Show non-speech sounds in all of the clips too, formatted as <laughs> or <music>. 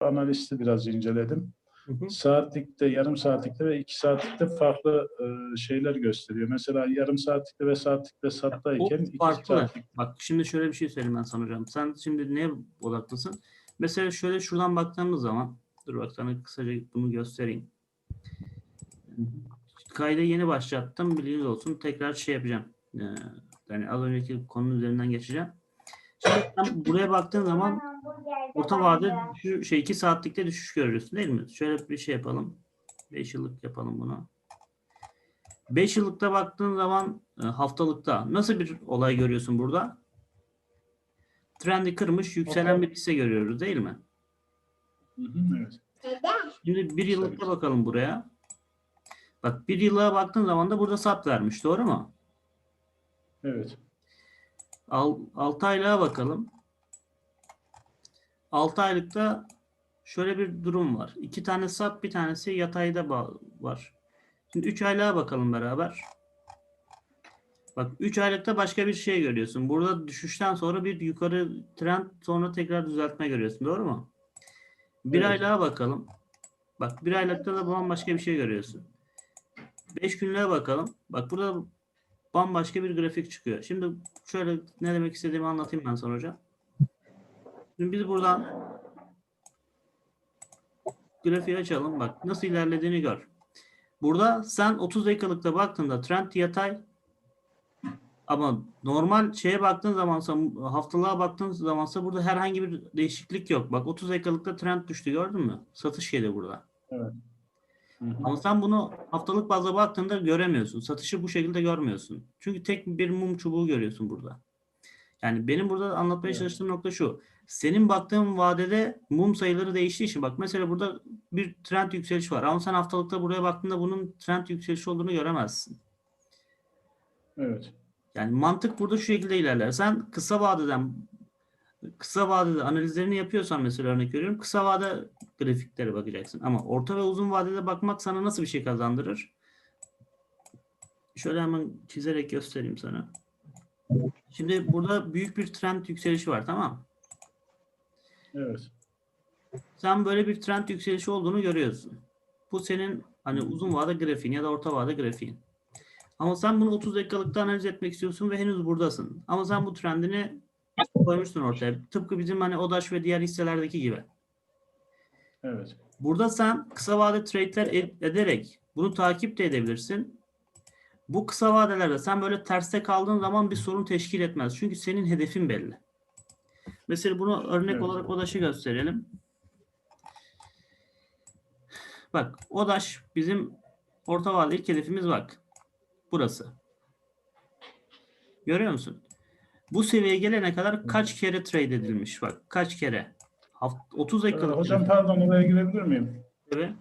analisti biraz inceledim. Hı hı. Saatlikte, yarım saatlikte ve iki saatlikte farklı e, şeyler gösteriyor. Mesela yarım saatlikte ve saatlikte sattayken iki farklı. saatlik Bak şimdi şöyle bir şey söyleyeyim ben sana hocam. Sen şimdi neye odaklısın? Mesela şöyle şuradan baktığımız zaman dur bak sana kısaca bunu göstereyim. Kaydı yeni başlattım. Bilginiz olsun. Tekrar şey yapacağım. Ee, yani az önceki konunun üzerinden geçeceğim. Şimdi sen buraya baktığın zaman orta vade şu şey 2 saatlikte düşüş görüyorsun değil mi? Şöyle bir şey yapalım. 5 yıllık yapalım bunu. 5 yıllıkta baktığın zaman e, haftalıkta nasıl bir olay görüyorsun burada? Trendi kırmış, yükselen bir hisse görüyoruz değil mi? Hı hı, evet. Şimdi bir yıllıkta bakalım buraya. Bak bir yıllığa baktığın zaman da burada sat vermiş. Doğru mu? Evet. Al, 6 aylığa bakalım. 6 aylıkta şöyle bir durum var. İki tane sap, bir tanesi yatayda var. Şimdi 3 aylığa bakalım beraber. Bak 3 aylıkta başka bir şey görüyorsun. Burada düşüşten sonra bir yukarı trend sonra tekrar düzeltme görüyorsun. Doğru mu? Bir Evet. aylığa bakalım. Bak bir aylıkta da bambaşka bir şey görüyorsun. 5 günlüğe bakalım. Bak burada bambaşka bir grafik çıkıyor. Şimdi şöyle ne demek istediğimi anlatayım ben sana hocam. Şimdi biz buradan grafiği açalım. Bak nasıl ilerlediğini gör. Burada sen 30 dakikalıkta baktığında trend yatay ama normal şeye baktığın zamansa haftalığa baktığın zamansa burada herhangi bir değişiklik yok. Bak 30 dakikalıkta trend düştü gördün mü? Satış yedi burada. Hı hı. Ama sen bunu haftalık bazda baktığında göremiyorsun. Satışı bu şekilde görmüyorsun. Çünkü tek bir mum çubuğu görüyorsun burada. Yani benim burada anlatmaya Evet. çalıştığım nokta şu. Senin baktığın vadede mum sayıları değiştiği için bak mesela burada bir trend yükseliş var. Ama sen haftalıkta buraya baktığında bunun trend yükselişi olduğunu göremezsin. Evet. Yani mantık burada şu şekilde ilerler. Sen kısa vadeden kısa vadede analizlerini yapıyorsan mesela örnek veriyorum. Kısa vade grafiklere bakacaksın. Ama orta ve uzun vadede bakmak sana nasıl bir şey kazandırır? Şöyle hemen çizerek göstereyim sana. Şimdi burada büyük bir trend yükselişi var tamam mı? Evet. Sen böyle bir trend yükselişi olduğunu görüyorsun. Bu senin hani uzun vade grafiğin ya da orta vade grafiğin. Ama sen bunu 30 dakikalıkta analiz etmek istiyorsun ve henüz buradasın. Ama sen bu trendini koymuşsun ortaya. Tıpkı bizim hani ODAŞ ve diğer hisselerdeki gibi. Evet. Burada sen kısa vade trade'ler ed- ederek bunu takip de edebilirsin. Bu kısa vadelerde sen böyle terste kaldığın zaman bir sorun teşkil etmez. Çünkü senin hedefin belli. Mesela bunu örnek Evet. olarak ODAŞ'ı gösterelim. Bak ODAŞ bizim orta vade ilk hedefimiz bak. Burası. Görüyor musun? Bu seviyeye gelene kadar kaç kere trade edilmiş bak. Kaç kere. Haft- 30 Ee, dakikalık hocam pardon oraya girebilir miyim? Evet.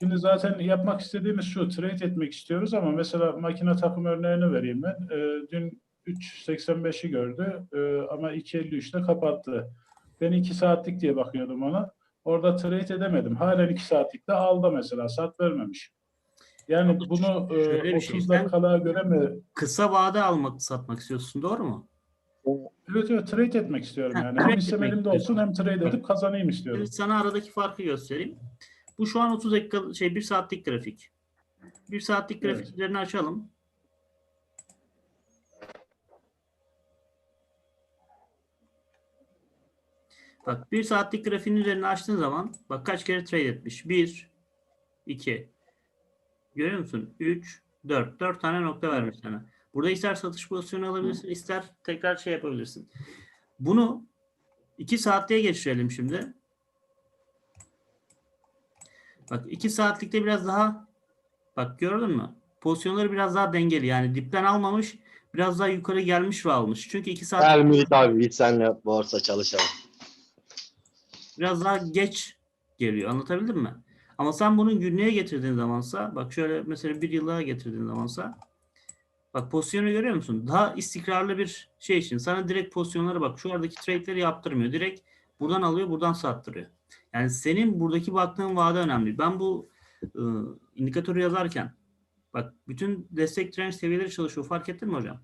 Şimdi zaten yapmak istediğimiz şu, trade etmek istiyoruz ama mesela makine takım örneğini vereyim ben. Ee, dün 3.85'i gördü ee, ama 2.53'te kapattı. Ben 2 saatlik diye bakıyordum ona. Orada trade edemedim. Halen 2 saatlikte aldı mesela, sat vermemiş. Yani Ama bunu e, şöyle bir şey, 30 sen- dakikalığa göre mi? kısa vade almak satmak istiyorsun doğru mu? Evet evet trade etmek istiyorum yani. Hem hissem elimde olsun hem trade edip kazanayım istiyorum. Şimdi sana aradaki farkı göstereyim. Bu şu an 30 dakika şey 1 saatlik grafik. 1 saatlik Evet. grafiklerini açalım. Bak 1 saatlik grafiğin üzerine açtığın zaman bak kaç kere trade etmiş. 1 2 Görüyor musun? 3 4 4 tane nokta vermiş sana. Burada ister satış pozisyonu alabilirsin, ister tekrar şey yapabilirsin. Bunu 2 saatliğe geçirelim şimdi. Bak 2 saatlikte biraz daha bak gördün mü? Pozisyonları biraz daha dengeli. Yani dipten almamış, biraz daha yukarı gelmiş ve almış. Çünkü 2 saat Gel Mühit abi git senle borsa çalışalım. Biraz daha geç geliyor. Anlatabildim mi? Ama sen bunu günlüğe getirdiğin zamansa bak şöyle mesela bir yıllığa getirdiğin zamansa bak pozisyonu görüyor musun? Daha istikrarlı bir şey için sana direkt pozisyonlara bak şu aradaki trade'leri yaptırmıyor. Direkt buradan alıyor buradan sattırıyor. Yani senin buradaki baktığın vade önemli. Ben bu ıı, indikatörü yazarken bak bütün destek direnç seviyeleri çalışıyor. Fark ettin mi hocam?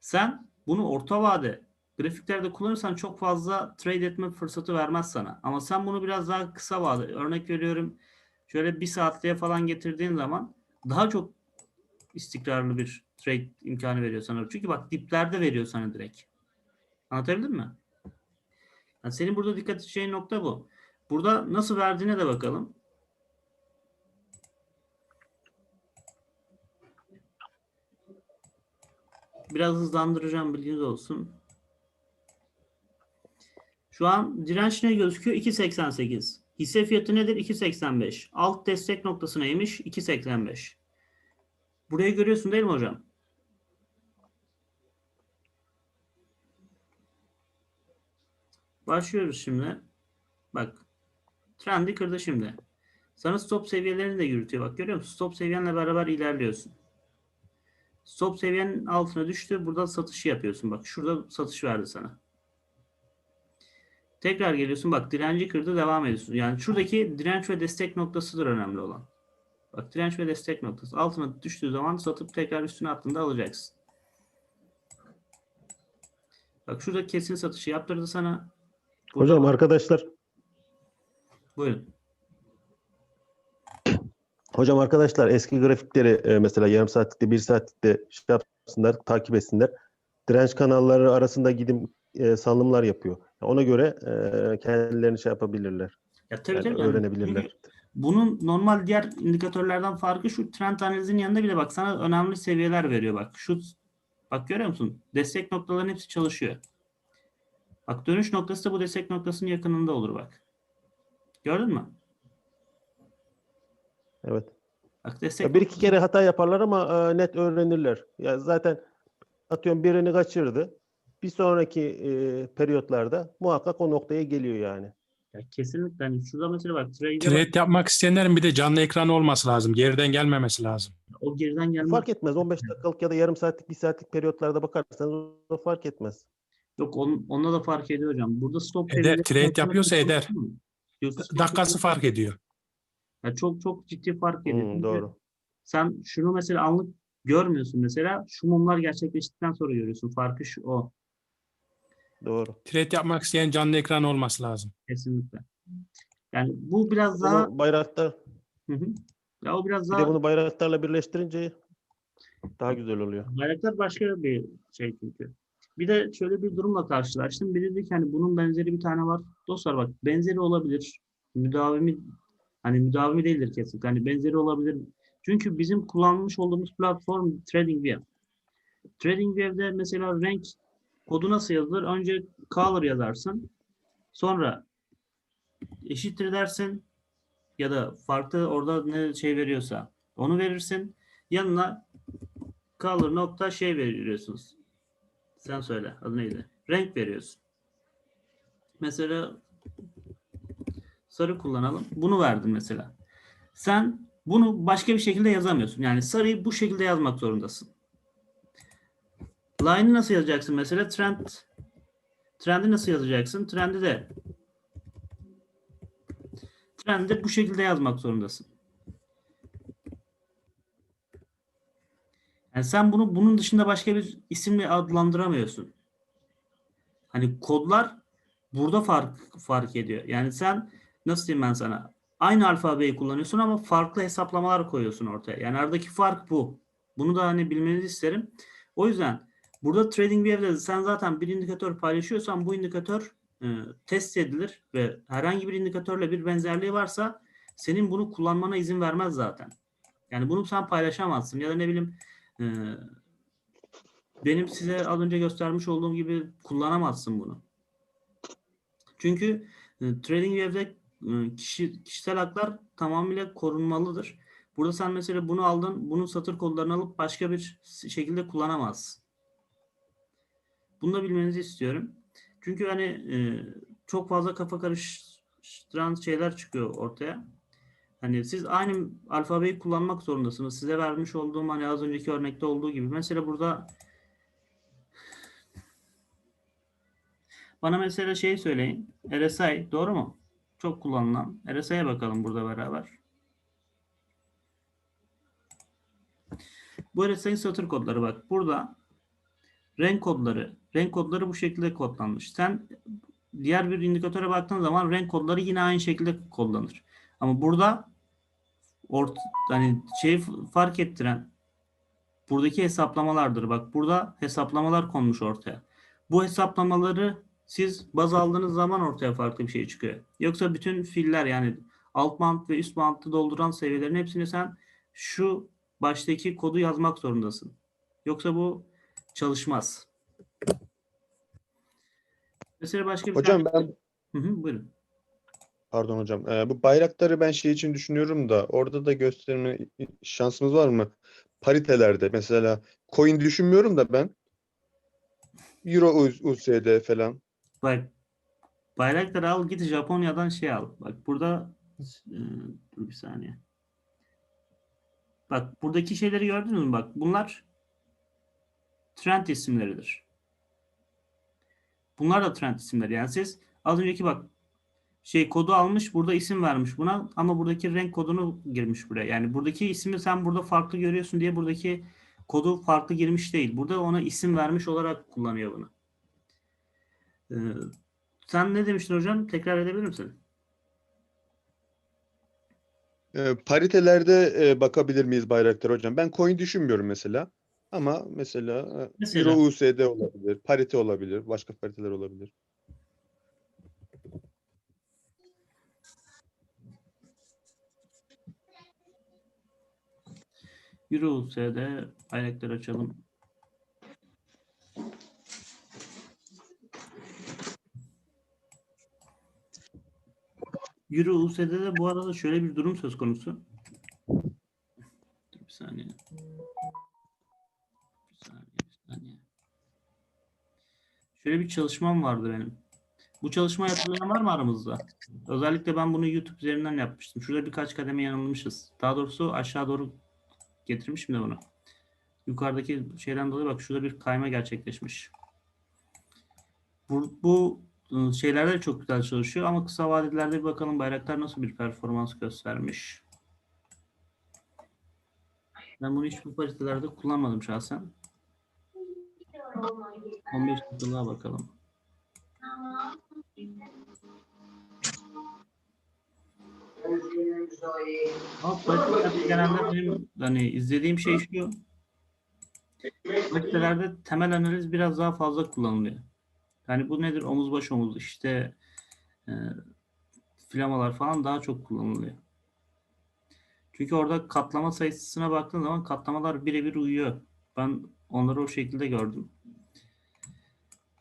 Sen bunu orta vade grafiklerde kullanırsan çok fazla trade etme fırsatı vermez sana. Ama sen bunu biraz daha kısa vade, örnek veriyorum şöyle bir saatliğe falan getirdiğin zaman daha çok istikrarlı bir trade imkanı veriyor sana. Çünkü bak diplerde veriyor sana direkt. Anlatabildim mi? Yani senin burada dikkat edeceğin nokta bu. Burada nasıl verdiğine de bakalım. Biraz hızlandıracağım bilginiz olsun. Şu an direnç ne gözüküyor? 2.88. Hisse fiyatı nedir? 2.85. Alt destek noktası neymiş? 2.85. Burayı görüyorsun değil mi hocam? Başlıyoruz şimdi. Bak. Trendi kırdı şimdi. Sana stop seviyelerini de yürütüyor. Bak görüyor musun? Stop seviyenle beraber ilerliyorsun. Stop seviyenin altına düştü. Burada satışı yapıyorsun. Bak şurada satış verdi sana. Tekrar geliyorsun. Bak direnci kırdı. Devam ediyorsun. Yani şuradaki direnç ve destek noktasıdır önemli olan. Bak direnç ve destek noktası. Altına düştüğü zaman satıp tekrar üstüne attığında alacaksın. Bak şurada kesin satışı yaptırdı sana. Burada Hocam arkadaşlar, Buyurun. hocam arkadaşlar eski grafikleri e, mesela yarım saatlikte, bir saatlikte şey yapsınlar, takip etsinler. Direnç kanalları arasında gidim e, salınımlar yapıyor. Ona göre e, kendilerini şey yapabilirler, Ya tabii yani tabii. öğrenebilirler. Bunun normal diğer indikatörlerden farkı şu trend analizinin yanında bile bak sana önemli seviyeler veriyor bak. Şu bak görüyor musun? Destek noktaların hepsi çalışıyor. Bak dönüş noktası da bu destek noktasının yakınında olur bak. Gördün mü? Evet. Bak destek Ya bir iki kere hata yaparlar ama e, net öğrenirler. Ya zaten atıyorum birini kaçırdı. Bir sonraki e, periyotlarda muhakkak o noktaya geliyor yani. Ya kesinlikle hani şurada mesela bak trade'e bak, Trade yapmak isteyenlerin bir de canlı ekranı olması lazım. Geriden gelmemesi lazım. o geriden gelme Fark etmez. 15 dakikalık ya da yarım saatlik, bir saatlik periyotlarda bakarsanız o fark etmez. yok on, onda da fark ediyor hocam. Burada stop Eder, seviyeleri trade yapıyorsa eder. stop Dakikası fark ediyor. Ya çok çok ciddi fark ediyor. Hmm, doğru. Sen şunu mesela anlık görmüyorsun mesela. Şu mumlar gerçekleştikten sonra görüyorsun. Farkı şu o. Doğru. Trade yapmak isteyen canlı ekran olması lazım. Kesinlikle. Yani bu biraz daha Bunu bayraktar, Hı hı. ya o biraz bir daha de bunu bayraktarla birleştirince daha güzel oluyor. bayraktar başka bir şey çünkü. Bir de şöyle bir durumla karşılaştım. Biri dedi ki hani bunun benzeri bir tane var. Dostlar bak benzeri olabilir. Müdavimi hani müdavimi değildir kesinlikle. Hani benzeri olabilir. Çünkü bizim kullanmış olduğumuz platform TradingView. TradingView'de mesela renk kodu nasıl yazılır? Önce color yazarsın. Sonra eşittir dersin ya da farklı orada ne şey veriyorsa onu verirsin. Yanına color nokta şey veriyorsunuz. Sen söyle adı neydi? Renk veriyorsun. Mesela sarı kullanalım. Bunu verdim mesela. Sen bunu başka bir şekilde yazamıyorsun. Yani sarıyı bu şekilde yazmak zorundasın. Line'ı nasıl yazacaksın mesela? Trend trendi nasıl yazacaksın? Trendi de trendi de bu şekilde yazmak zorundasın. Yani sen bunu bunun dışında başka bir isimle adlandıramıyorsun. Hani kodlar burada fark fark ediyor. Yani sen nasıl diyeyim ben sana? Aynı alfabeyi kullanıyorsun ama farklı hesaplamalar koyuyorsun ortaya. Yani aradaki fark bu. Bunu da hani bilmenizi isterim. O yüzden burada TradingView'de sen zaten bir indikatör paylaşıyorsan bu indikatör e, test edilir ve herhangi bir indikatörle bir benzerliği varsa senin bunu kullanmana izin vermez zaten. Yani bunu sen paylaşamazsın ya da ne bileyim e, benim size az önce göstermiş olduğum gibi kullanamazsın bunu. Çünkü e, TradingView'de e, kişi, kişisel haklar tamamıyla korunmalıdır. Burada sen mesela bunu aldın, bunun satır kodlarını alıp başka bir şekilde kullanamazsın. Bunu da bilmenizi istiyorum. Çünkü hani e, çok fazla kafa karıştıran şeyler çıkıyor ortaya. Hani siz aynı alfabeyi kullanmak zorundasınız. Size vermiş olduğum hani az önceki örnekte olduğu gibi. Mesela burada bana mesela şey söyleyin. RSI doğru mu? Çok kullanılan. RSI'ye bakalım burada beraber. Bu RSI'nin satır kodları bak. Burada renk kodları. Renk kodları bu şekilde kodlanmış. Sen diğer bir indikatöre baktığın zaman renk kodları yine aynı şekilde kodlanır. Ama burada ort hani şey fark ettiren buradaki hesaplamalardır. Bak burada hesaplamalar konmuş ortaya. Bu hesaplamaları siz baz aldığınız zaman ortaya farklı bir şey çıkıyor. Yoksa bütün filler yani alt bant ve üst bantı dolduran seviyelerin hepsini sen şu baştaki kodu yazmak zorundasın. Yoksa bu çalışmaz. Mesela başka bir Hocam tane- ben Hı hı, buyurun. pardon hocam. Ee, bu bayrakları ben şey için düşünüyorum da orada da gösterme şansımız var mı? Paritelerde mesela coin düşünmüyorum da ben Euro USD falan. Bak bayrakları al git Japonya'dan şey al. Bak burada e, dur bir saniye. Bak buradaki şeyleri gördünüz mü? Bak bunlar trend isimleridir. Bunlar da trend isimleri. Yani siz az önceki bak şey kodu almış burada isim vermiş buna ama buradaki renk kodunu girmiş buraya. Yani buradaki ismi sen burada farklı görüyorsun diye buradaki kodu farklı girmiş değil. Burada ona isim vermiş olarak kullanıyor bunu. Ee, sen ne demiştin hocam? Tekrar edebilir misin? Ee, paritelerde e, bakabilir miyiz bayraklar hocam? Ben coin düşünmüyorum mesela. Ama mesela, e, Mesela? Euro USD olabilir, parite olabilir, başka pariteler olabilir. Euro USD bayrakları açalım. Euro USD'de de bu arada şöyle bir durum söz konusu. Dur bir saniye. Şöyle bir çalışmam vardı benim. Bu çalışma hatırlayan var mı aramızda? Özellikle ben bunu YouTube üzerinden yapmıştım. Şurada birkaç kademe yanılmışız. Daha doğrusu aşağı doğru getirmişim de bunu. Yukarıdaki şeyden dolayı bak şurada bir kayma gerçekleşmiş. Bu, bu ıı, şeylerde de çok güzel çalışıyor ama kısa vadelerde bir bakalım bayraklar nasıl bir performans göstermiş. Ben bunu hiç bu paritelerde kullanmadım şahsen. 15 dakikalığa bakalım. Ama paritelerde genelde benim hani izlediğim şey şu. Paritelerde temel analiz biraz daha fazla kullanılıyor. Yani bu nedir? Omuz baş omuz işte e, flamalar falan daha çok kullanılıyor. Çünkü orada katlama sayısına baktığın zaman katlamalar birebir uyuyor. Ben onları o şekilde gördüm.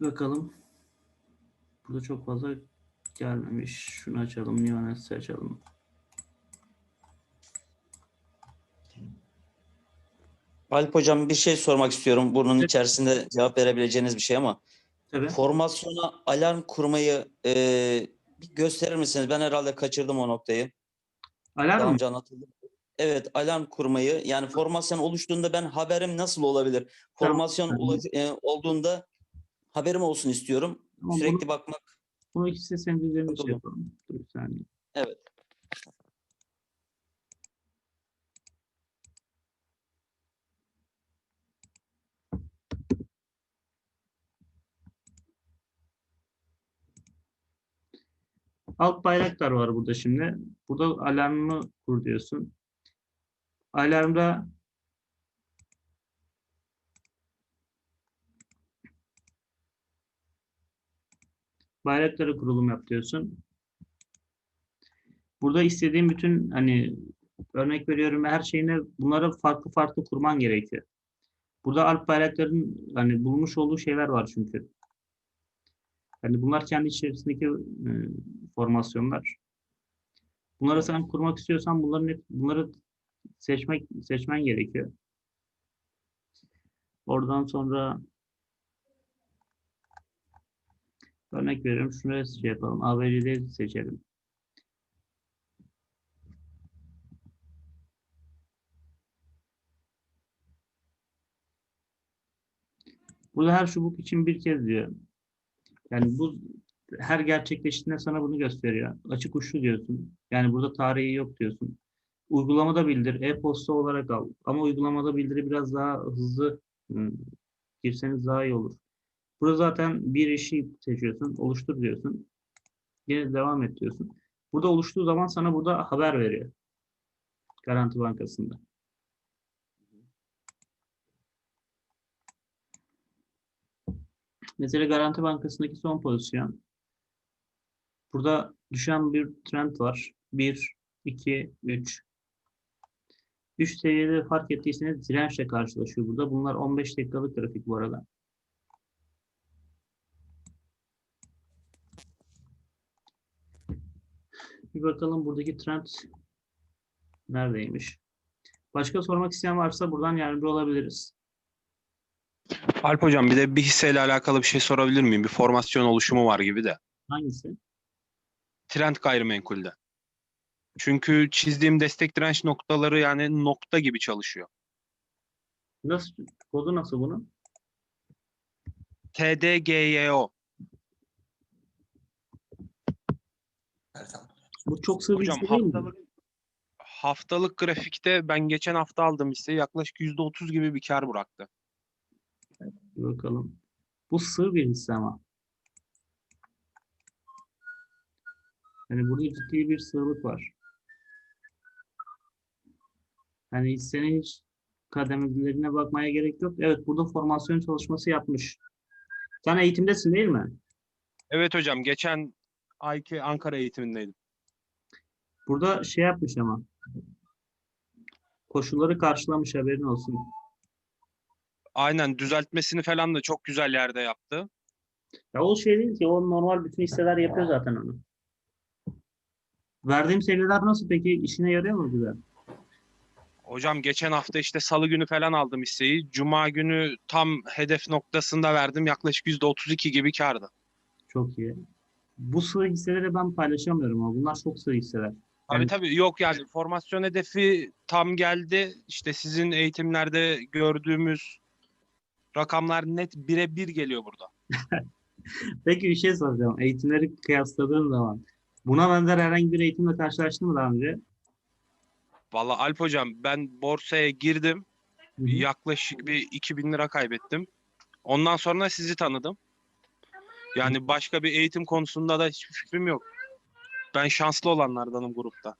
Bakalım. Burada çok fazla gelmemiş. Şunu açalım. Nuanes'i açalım. Alp hocam bir şey sormak istiyorum. Bunun Evet. içerisinde cevap verebileceğiniz bir şey ama Tabii. formasyona alarm kurmayı e, bir gösterir misiniz? Ben herhalde kaçırdım o noktayı. Alarm Daha mı? anlatıldı. Evet, alarm kurmayı yani formasyon oluştuğunda ben haberim nasıl olabilir? Tamam. Formasyon ula- e, olduğunda haberim olsun istiyorum. Tamam, Sürekli bunu, bakmak. bunu ikisi senin üzerinde şey yapalım. Dur bir saniye. Evet. Alt bayraklar var burada şimdi. Burada alarmı kur diyorsun. Alarmda bayraklara kurulum yap diyorsun. Burada istediğin bütün hani örnek veriyorum her şeyine bunları farklı farklı kurman gerekiyor. Burada alt bayrakların hani bulmuş olduğu şeyler var çünkü. Yani bunlar kendi içerisindeki e, formasyonlar. Bunları sen kurmak istiyorsan bunların bunları seçmek seçmen gerekiyor. Oradan sonra örnek veriyorum şuraya şey yapalım. ABC'de seçelim. Burada her çubuk için bir kez diyor. Yani bu her gerçekleştiğinde sana bunu gösteriyor. Açık uçlu diyorsun. Yani burada tarihi yok diyorsun. Uygulamada bildir. E-posta olarak al. Ama uygulamada bildiri biraz daha hızlı ım, girseniz daha iyi olur. Burada zaten bir işi seçiyorsun. Oluştur diyorsun. Yine devam et diyorsun. Burada oluştuğu zaman sana burada haber veriyor. Garanti Bankası'nda. Mesela Garanti Bankası'ndaki son pozisyon. Burada düşen bir trend var. 1, 2, 3. 3 seviyede fark ettiyseniz dirençle karşılaşıyor burada. Bunlar 15 dakikalık grafik bu arada. Bir bakalım buradaki trend neredeymiş? Başka sormak isteyen varsa buradan yardımcı olabiliriz. Alp hocam bir de bir hisseyle alakalı bir şey sorabilir miyim? Bir formasyon oluşumu var gibi de. Hangisi? Trend gayrimenkulde. Çünkü çizdiğim destek direnç noktaları yani nokta gibi çalışıyor. Nasıl? Kodu nasıl bunun? TDGYO. Bu çok bir Hocam hisse değil mi? haftalık haftalık grafikte ben geçen hafta aldığım hisseyi yaklaşık %30 gibi bir kar bıraktı. Bir bakalım. Bu sığ bir hisse ama. Yani burada ciddi bir sığlık var. Yani hissenin hiç kademelerine bakmaya gerek yok. Evet burada formasyon çalışması yapmış. Sen eğitimdesin değil mi? Evet hocam geçen ayki Ankara eğitimindeydim. Burada şey yapmış ama. Koşulları karşılamış haberin olsun. Aynen düzeltmesini falan da çok güzel yerde yaptı. Ya o şey değil ki o normal bütün hisseler yapıyor zaten onu. Verdiğim seviyeler nasıl peki? İşine yarıyor mu güzel? Hocam geçen hafta işte salı günü falan aldım hisseyi. Cuma günü tam hedef noktasında verdim. Yaklaşık %32 gibi kardı. Çok iyi. Bu sığ hisseleri ben paylaşamıyorum ama bunlar çok sığ hisseler. Tabii tabii yok yani formasyon hedefi tam geldi. İşte sizin eğitimlerde gördüğümüz rakamlar net birebir geliyor burada. <laughs> Peki bir şey soracağım. Eğitimleri kıyasladığın zaman buna benzer herhangi bir eğitimle karşılaştın mı daha önce? Vallahi Alp hocam ben borsaya girdim. Hı hı. Yaklaşık bir 2000 lira kaybettim. Ondan sonra sizi tanıdım. Yani başka bir eğitim konusunda da hiçbir fikrim yok. Ben şanslı olanlardanım grupta.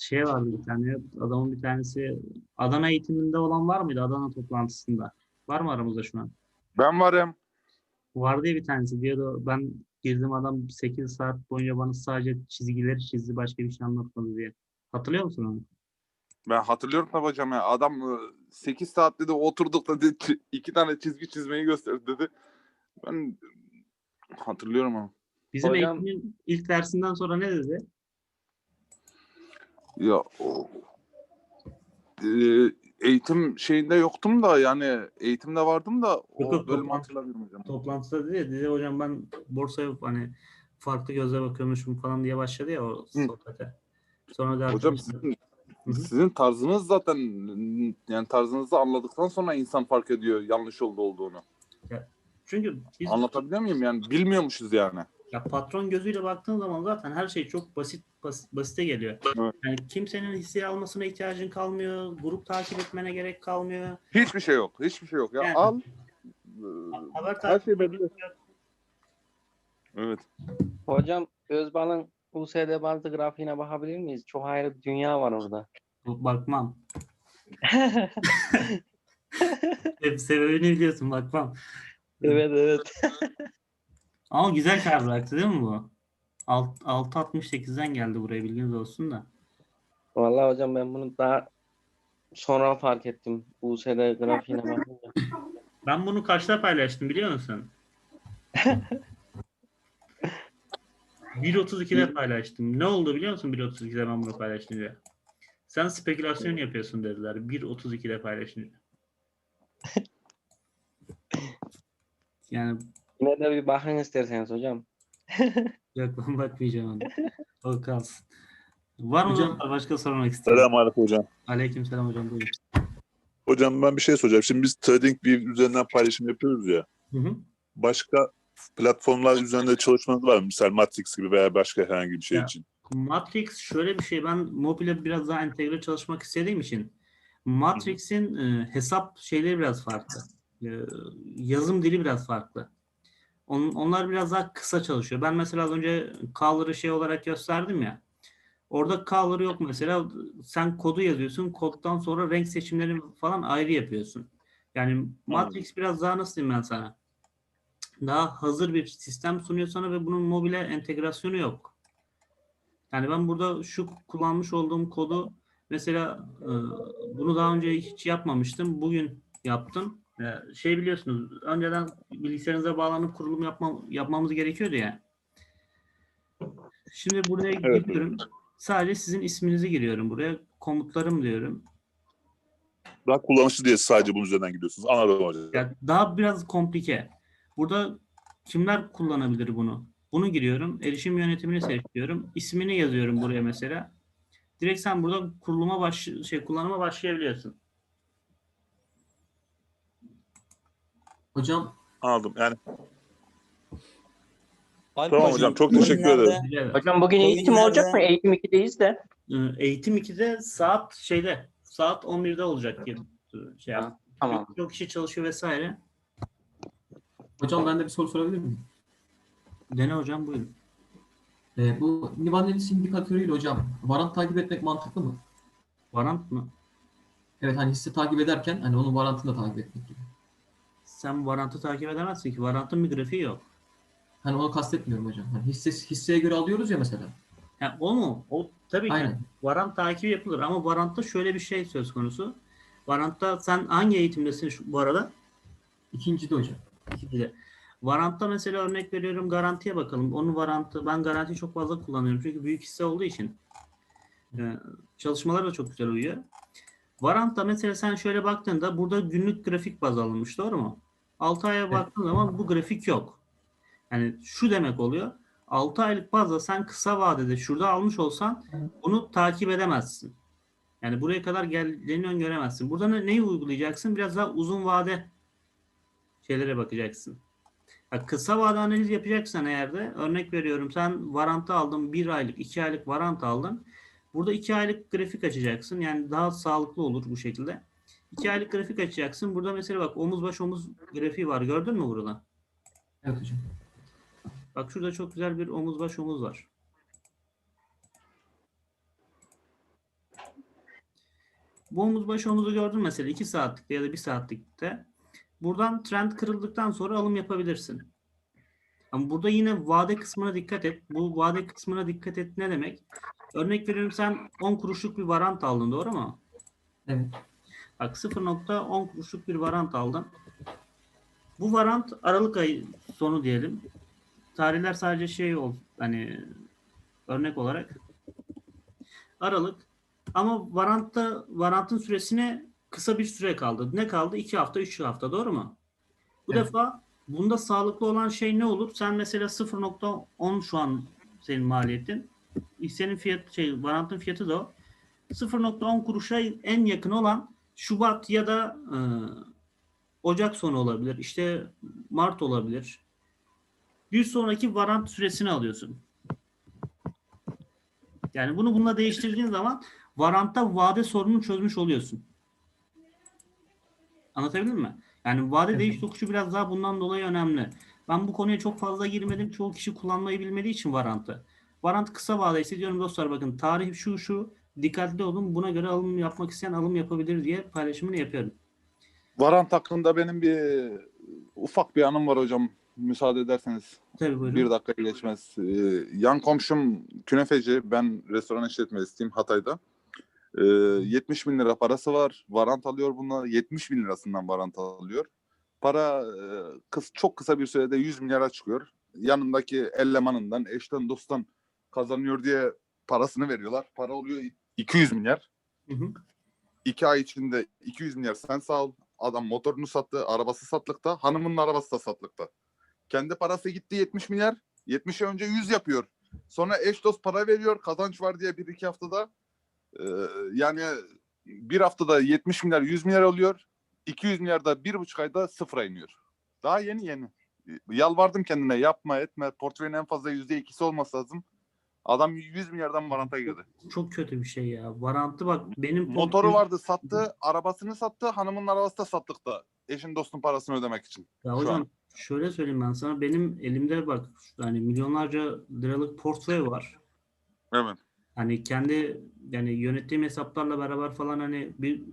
Şey vardı bir tane adamın bir tanesi Adana eğitiminde olan var mıydı Adana toplantısında? Var mı aramızda şu an? Ben varım. Vardı ya bir tanesi diyordu ben girdim adam 8 saat boyunca bana sadece çizgileri çizdi başka bir şey anlatmadı diye. Hatırlıyor musun onu? Ben hatırlıyorum tabii hocam ya. Adam 8 saat dedi oturduk dedi çi- iki tane çizgi çizmeyi gösterdi dedi. Ben hatırlıyorum ama. Bizim Hocam- eğitimin ilk dersinden sonra ne dedi? Ya o- Eee, eğitim şeyinde yoktum da yani eğitimde vardım da Yok, o yok, bölümü toplantı- hatırlamıyorum hocam. Toplantıda dedi ya, dedi hocam ben borsaya hani farklı gözle bakıyormuşum falan diye başladı ya o Hı. sohbete. Sonra da Hocam sizin, Hı hı. sizin tarzınız zaten yani tarzınızı anladıktan sonra insan fark ediyor yanlış oldu olduğunu. çünkü biz Anlatabiliyor muyum? Yani bilmiyormuşuz yani. Ya patron gözüyle baktığın zaman zaten her şey çok basit bas- basite geliyor. Evet. Yani kimsenin hisse almasına ihtiyacın kalmıyor, grup takip etmene gerek kalmıyor. Hiçbir şey yok. Hiçbir şey yok. Ya Yani- al. Haber Her takip şey belli. Evet. Hocam Özbal'ın USD bazı grafiğine bakabilir miyiz? Çok ayrı bir dünya var orada. bakmam. <laughs> Hep sebebini biliyorsun bakmam. evet evet. Ama güzel kar bıraktı değil mi bu? Alt- 6.68'den geldi buraya bilginiz olsun da. Vallahi hocam ben bunu daha sonra fark ettim. USD grafiğine <laughs> bakınca. Ben bunu kaçta paylaştım biliyor musun? <laughs> 1.32'de paylaştım. Ne oldu biliyor musun 1.32'de ben bunu paylaşınca? Sen spekülasyon yapıyorsun dediler. 1.32'de paylaşınca. <laughs> Yani Yine de bir bakın isterseniz hocam. <laughs> yok ben bakmayacağım ona. O kalsın. Var mı dostlar başka sormak isteyen? Selamünaleyküm hocam. Aleykümselam hocam buyurun. Hocam ben bir şey soracağım. Şimdi biz trading bir üzerinden paylaşım yapıyoruz ya. Hı hı. Başka platformlar üzerinde çalışmanız var mı? Mesela Matrix gibi veya başka herhangi bir şey Ya. için. Matrix şöyle bir şey ben mobile biraz daha entegre çalışmak istediğim için Matrix'in e, hesap şeyleri biraz farklı. e, yazım dili biraz farklı. On- onlar biraz daha kısa çalışıyor. Ben mesela az önce color'ı şey olarak gösterdim ya. Orada color yok mesela. Sen kodu yazıyorsun. Koddan sonra renk seçimleri falan ayrı yapıyorsun. Yani Matrix biraz daha nasıl diyeyim ben sana? Daha hazır bir sistem sunuyor sana ve bunun mobile entegrasyonu yok. Yani ben burada şu kullanmış olduğum kodu mesela e, bunu daha önce hiç yapmamıştım. Bugün yaptım. E, Şey biliyorsunuz önceden bilgisayarınıza bağlanıp kurulum yapma, yapmamız gerekiyordu ya. Şimdi buraya Evet. giriyorum. Sadece sizin isminizi giriyorum buraya. Komutlarım diyorum. Daha kullanışlı diye sadece bunun üzerinden gidiyorsunuz. Anladım hocam. Ya daha biraz komplike. Burada kimler kullanabilir bunu? Bunu giriyorum. Erişim yönetimini seçiyorum. İsmini yazıyorum buraya mesela. Direkt sen burada kuruluma baş şey kullanıma başlayabiliyorsun. Hocam Anladım. Yani Alp Tamam hocam, çok teşekkür ederim. Ederim. Hocam bugün Oyun eğitim olacak mı? Eğitim 2'deyiz de. Ee, Eğitim 2'de saat şeyde saat 11'de olacak diye şey yap. Tamam. Çok kişi çalışıyor vesaire. hocam ben de bir soru sorabilir miyim? Dene hocam buyurun. Ee, bu Nivanelis indikatörüyle hocam varant takip etmek mantıklı mı? Varant mı? Evet hani hisse takip ederken hani onun varantını da takip etmek gibi. Sen varantı takip edemezsin ki. Varantın bir grafiği yok. Hani onu kastetmiyorum hocam. Hani hisse, hisseye göre alıyoruz ya mesela. Ha, o mu? O tabii ki. Aynen. Varant takibi yapılır ama varantta şöyle bir şey söz konusu. Varantta sen hangi eğitimdesin şu, bu arada? İkinci de hocam. İkide. Varantta mesela örnek veriyorum garantiye bakalım. Onun varantı ben garantiyi çok fazla kullanıyorum çünkü büyük hisse olduğu için. Ee, çalışmalar da çok güzel uyuyor. Varantta mesela sen şöyle baktığında burada günlük grafik baz alınmış doğru mu? 6 aya baktığın zaman bu grafik yok. Yani şu demek oluyor. 6 aylık bazda sen kısa vadede şurada almış olsan bunu takip edemezsin. Yani buraya kadar geldiğini öngöremezsin. Burada ne, neyi uygulayacaksın? Biraz daha uzun vade şeylere bakacaksın. Ya kısa vade analiz yapacaksan eğer de örnek veriyorum sen varantı aldın bir aylık iki aylık varant aldın. Burada iki aylık grafik açacaksın. Yani daha sağlıklı olur bu şekilde. İki aylık grafik açacaksın. Burada mesela bak omuz baş omuz grafiği var. Gördün mü burada? Evet hocam. Bak şurada çok güzel bir omuz baş omuz var. Bu omuz baş omuzu gördün mesela 2 saatlikte ya da 1 saatlikte. Buradan trend kırıldıktan sonra alım yapabilirsin. Ama burada yine vade kısmına dikkat et. Bu vade kısmına dikkat et ne demek? Örnek veriyorum sen 10 kuruşluk bir varant aldın doğru mu? Evet. Bak 0.10 kuruşluk bir varant aldın. Bu varant Aralık ayı sonu diyelim. Tarihler sadece şey ol hani örnek olarak Aralık ama varantta varantın süresine kısa bir süre kaldı. Ne kaldı? 2 hafta, 3 hafta doğru mu? Bu Evet. defa bunda sağlıklı olan şey ne olur? Sen mesela 0.10 şu an senin maliyetin. Senin fiyat şey varantın fiyatı da o. 0.10 kuruşa en yakın olan Şubat ya da e, Ocak sonu olabilir. İşte Mart olabilir. Bir sonraki varant süresini alıyorsun. Yani bunu bununla değiştirdiğin zaman varantta vade sorununu çözmüş oluyorsun. Anlatabildim mi? Yani vade Evet. değiş tokuşu biraz daha bundan dolayı önemli. Ben bu konuya çok fazla girmedim. Çoğu kişi kullanmayı bilmediği için varantı. Varant kısa vadeyse diyorum dostlar bakın tarih şu şu dikkatli olun buna göre alım yapmak isteyen alım yapabilir diye paylaşımını yapıyorum. Varant hakkında benim bir ufak bir anım var hocam. Müsaade ederseniz. Tabii buyurun. Bir dakika geçmez. Ee, yan komşum künefeci. Ben restoran işletmecisiyim Hatay'da. Ee, 70 bin lira parası var. Varant alıyor bununla. 70 bin lirasından varant alıyor. Para e, kıs, çok kısa bir sürede 100 milyara çıkıyor. Yanındaki elemanından, eşten, dosttan kazanıyor diye parasını veriyorlar. Para oluyor 200 milyar. Hı hı. İki ay içinde 200 milyar sen sağ ol. Adam motorunu sattı, arabası satlıkta, hanımının arabası da satlıkta. Kendi parası gitti 70 milyar. 70'e önce 100 yapıyor. Sonra eş dost para veriyor. Kazanç var diye bir iki haftada. e, yani bir haftada 70 milyar 100 milyar oluyor. 200 milyar da bir buçuk ayda sıfıra iniyor. Daha yeni yeni. Yalvardım kendine yapma etme. Portföyün en fazla yüzde ikisi olması lazım. Adam 100 milyardan varanta girdi. Çok kötü bir şey ya. Varantı bak benim Motoru vardı sattı, arabasını sattı, hanımın arabası da sattıkta. eşin dostun parasını ödemek için. Ya hocam an. şöyle söyleyeyim ben sana. Benim elimde bak yani milyonlarca liralık portföy var. Evet. Hani kendi yani yönettiğim hesaplarla beraber falan hani bir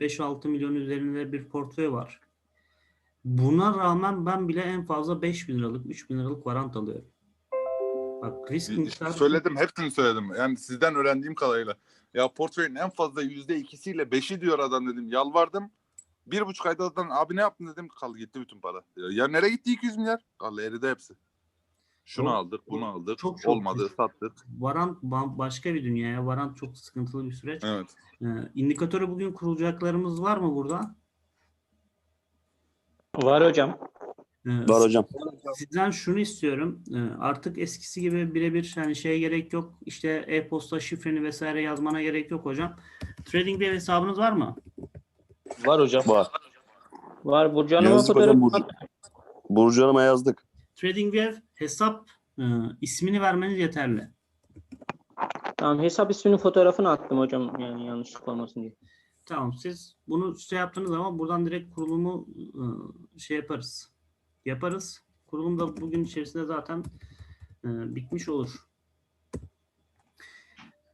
5-6 milyon üzerinde bir portföy var. Buna rağmen ben bile en fazla 5 bin liralık, 3 bin liralık varant alıyorum. Bak risk miktarı Söyledim, hepsini söyledim. Yani sizden öğrendiğim kadarıyla. Ya portföyün en fazla yüzde ikisiyle beşi diyor adam dedim. Yalvardım. Bir buçuk ayda adam abi ne yaptın dedim. Kaldı gitti bütün para. Ya nereye gitti 200 milyar? Kaldı eridi hepsi. Şunu Çok- aldık, bunu aldık. çok çok Olmadı, risk. sattık. Varant ba- başka bir dünya ya. Varant çok sıkıntılı bir süreç. Evet. Ee, indikatörü bugün kurulacaklarımız var mı burada? Var hocam. Ee, Var hocam. Sizden şunu istiyorum. Ee, Artık eskisi gibi birebir hani şeye gerek yok. İşte e-posta şifreni vesaire yazmana gerek yok hocam. Trading bir hesabınız var mı? Var hocam. Var. Var Burcu Hanım'a Yazdık hocam Burcu. Burcu Hanım'a yazdık. TradingView hesap e, ismini vermeniz yeterli. Tamam hesap isminin fotoğrafını attım hocam yani yanlışlık olmasın diye. Tamam siz bunu şey yaptığınız zaman buradan direkt kurulumu e, şey yaparız. Yaparız. Kurulum da bugün içerisinde zaten e, bitmiş olur.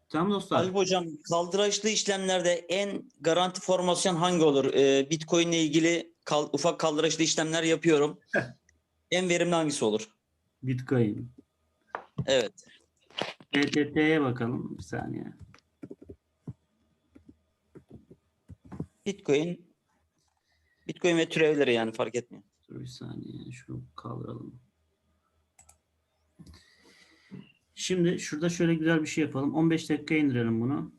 Tamam dostlar. Halil Hocam kaldıraçlı işlemlerde en garanti formasyon hangi olur? Ee, Bitcoin ile ilgili kal- ufak kaldıraçlı işlemler yapıyorum. en verimli hangisi olur? Bitcoin. Evet. BTT'ye bakalım bir saniye. Bitcoin Bitcoin ve türevleri yani fark etmiyor. Dur bir saniye şunu kaldıralım. Şimdi şurada şöyle güzel bir şey yapalım. 15 dakika indirelim bunu.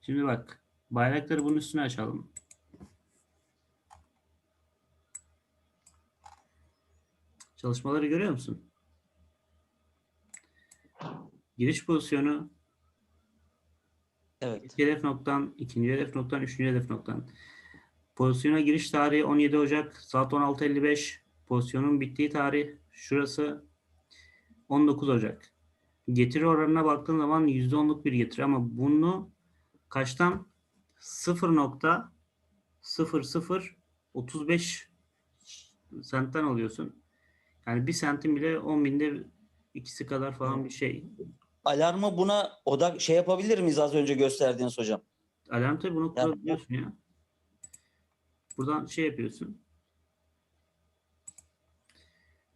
Şimdi bak bayrakları bunun üstüne açalım. Çalışmaları görüyor musun? Giriş pozisyonu Evet. İlk hedef noktan, ikinci hedef noktan, üçüncü hedef noktan. Pozisyona giriş tarihi 17 Ocak saat 16.55. Pozisyonun bittiği tarih şurası 19 Ocak. Getiri oranına baktığın zaman %10'luk bir getiri ama bunu kaçtan? 0.0035 sentten alıyorsun. Yani bir sentin bile 10 binde ikisi kadar falan bir şey. Alarmı buna odak şey yapabilir miyiz az önce gösterdiğiniz hocam? Alarm tabii bunu Yani- kurabiliyorsun ya. Buradan şey yapıyorsun.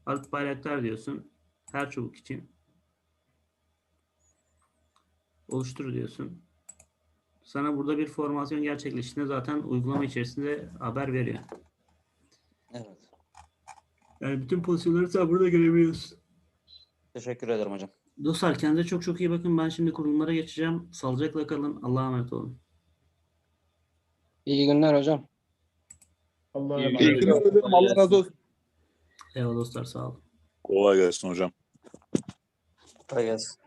Alt bayraklar diyorsun. Her çubuk için. Oluştur diyorsun. Sana burada bir formasyon gerçekleştiğinde zaten uygulama içerisinde haber veriyor. Evet. Yani bütün pozisyonları sen burada görebiliyorsun. Teşekkür ederim hocam. Dostlar kendinize çok çok iyi bakın. Ben şimdi kurulumlara geçeceğim. Sağlıcakla kalın. Allah'a emanet olun. İyi günler hocam. Allah'a emanet olun. Allah razı olsun. Eyvallah dostlar sağ olun. Kolay gelsin hocam. Kolay gelsin.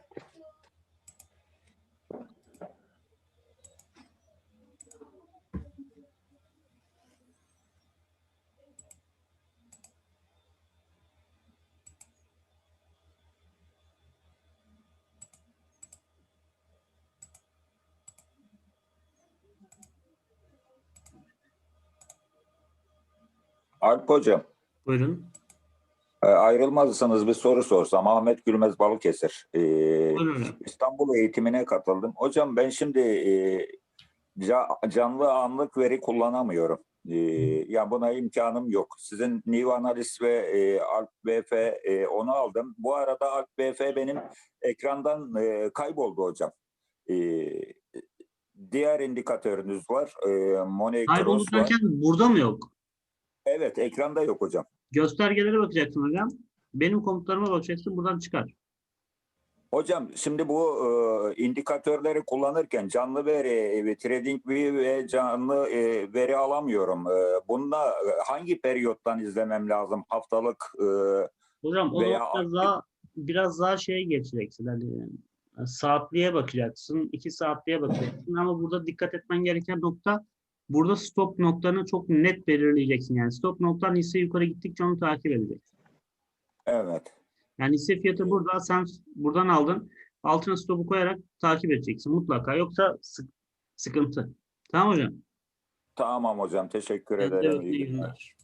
Alp Hocam, Buyurun. e, ayrılmazsanız bir soru sorsam. Ahmet Gülmez Balıkesir. E, hocam. İstanbul eğitimine katıldım. Hocam ben şimdi e, ca- canlı anlık veri kullanamıyorum. E, ya buna imkanım yok. Sizin New Analyst ve e, Alp BF e, onu aldım. Bu arada Alp BF benim ekrandan e, kayboldu hocam. E, diğer indikatörünüz var. E, Money Kayboldu derken burada mı yok? Evet, ekranda yok hocam. Göstergelere bakacaksın hocam. Benim komutlarıma bakacaksın. Buradan çıkar. Hocam şimdi bu e, indikatörleri kullanırken canlı veri, e, TradingView ve canlı e, veri alamıyorum. E, e, hangi periyottan izlemem lazım? Haftalık e, Hocam onu Veya- biraz daha biraz daha şeye geçeceksin. Yani saatliğe bakacaksın. iki saatliğe bakacaksın. Ama burada dikkat etmen gereken nokta burada stop noktanı çok net belirleyeceksin. Yani stop noktan hisse yukarı gittikçe onu takip edeceksin. evet. Yani hisse fiyatı burada sen buradan aldın. altına stopu koyarak takip edeceksin mutlaka. Yoksa sık- sıkıntı. Tamam hocam? Tamam hocam teşekkür ederim. bakın, İyi günler.